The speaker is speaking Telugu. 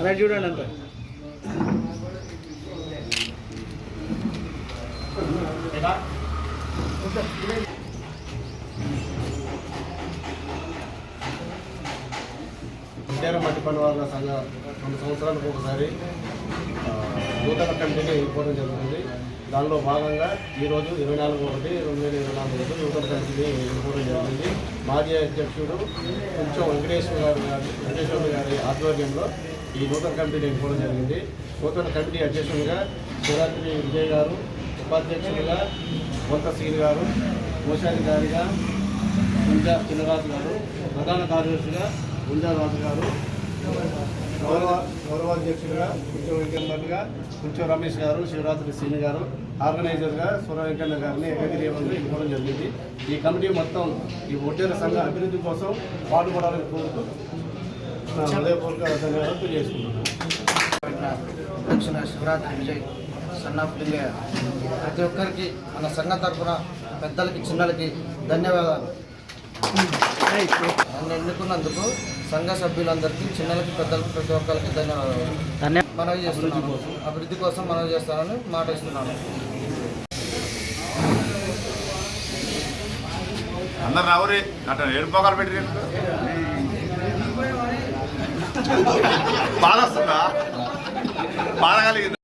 అలా చూడండి అంత. ఇంటేర మట్టి పని వాళ్ళ సంఘ రెండు సంవత్సరాలకు ఒకసారి నూతన కమిటీని ఇవ్వడం జరుగుతుంది. దానిలో భాగంగా ఈరోజు ఇరవై నాలుగు ఒకటి రెండు వేల ఇరవై నాలుగు రోజు నూతన కమిటీని ఎన్నుకోవడం జరిగింది. మాజీ అధ్యక్షుడు కొంచెం వెంకటేశ్వర గారు గారి వెంకటేశ్వర గారి ఆధ్వర్యంలో ఈ నూతన కమిటీని ఎన్నుకోవడం జరిగింది. నూతన కమిటీ అధ్యక్షుడిగా శివరాత్రి విజయ్ గారు ఉపాధ్యక్షుడిగా కొంత సీన్ గారు కోశాధికారిగా గుంజా చిన్నరాజు గారు ప్రధాన కార్యదర్శిగా గుంజారాజు గారు గౌరవ గౌరవాధ్యక్షుడిగా కొంచెం వెంకన్నగా కొంచెం రమేష్ గారు శివరాత్రి సీని గారు ఆర్గనైజర్గా సూర్య వెంకన్న గారిని ఏకగ్రీవంగా ఇవ్వడం జరిగింది. ఈ కమిటీ మొత్తం ఈ ఒడ్డేర సంఘ అభివృద్ధి కోసం పాటుపడాలని కోరుతూ హృదయపూర్వక ధన్యవాదాలు తెలియజేసుకుంటున్నాను. దక్షిణ శివరాత్రి విజయ్ సన్నాఫ్ లింగయ్య ప్రతి ఒక్కరికి మన సంఘం తరఫున పెద్దలకి చిన్నలకి ధన్యవాదాలు. నన్ను ఎన్నుకున్నందుకు సంఘ సభ్యులందరికీ చిన్నలకి పెద్దలకి ప్రతి ఒక్కరికి ధన్యవాదాలు. ధన్య మనవి చేస్తున్నాను. అభివృద్ధి కోసం మనవి చేస్తానని మాట ఇస్తున్నాను. అందరు రావురి అట్లా ఏడుపోకాలు పెట్టి బాధ వస్తుందా బాధ కలిగింది